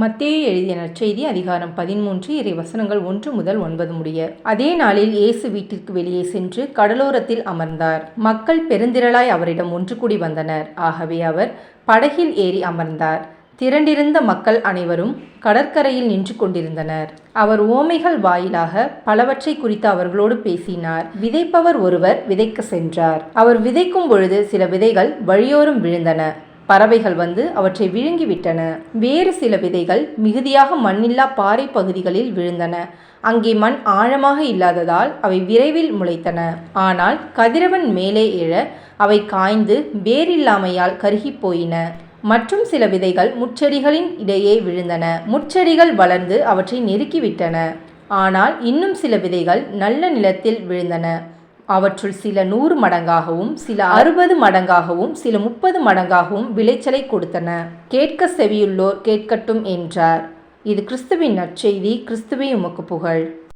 மத்தியை எழுதிய நற்செய்தி அதிகாரம் பதிமூன்று இறை வசனங்கள் ஒன்று முதல் ஒன்பது முடிய. அதே நாளில் இயேசு வீட்டிற்கு வெளியே சென்று கடலோரத்தில் அமர்ந்தார். மக்கள் பெருந்திரளாய் அவரிடம் ஒன்று கூடி வந்தனர். ஆகவே அவர் படகில் ஏறி அமர்ந்தார். திரண்டிருந்த மக்கள் அனைவரும் கடற்கரையில் நின்று கொண்டிருந்தனர். அவர் ஓமைகள் வாயிலாக பலவற்றை குறித்து அவர்களோடு பேசினார். விதைப்பவர் ஒருவர் விதைக்க சென்றார். அவர் விதைக்கும் பொழுது சில விதைகள் வழியோரம் விழுந்தன. பறவைகள் வந்து அவற்றை விழுங்கிவிட்டன. வேறு சில விதைகள் மிகுதியாக மண்ணில்லா பாறை பகுதிகளில் விழுந்தன. அங்கே மண் ஆழமாக இல்லாததால் அவை விரைவில் முளைத்தன. ஆனால் கதிரவன் மேலே எழ அவை காய்ந்து வேரில்லாமையால் கருகிப் போயின. மற்றும் சில விதைகள் முட்செடிகளின் இடையே விழுந்தன. முட்செடிகள் வளர்ந்து அவற்றை நெருக்கிவிட்டன ஆனால் இன்னும் சில விதைகள் நல்ல நிலத்தில் விழுந்தன. அவற்றுள் சில நூறு மடங்காகவும் சில அறுபது மடங்காகவும் சில முப்பது மடங்காகவும் விளைச்சலை கொடுத்தன. கேட்க செவியுள்ளோர் கேட்கட்டும் என்றார். இது கிறிஸ்துவின் நற்செய்தி கிறிஸ்துவே உமக்கு புகழ்.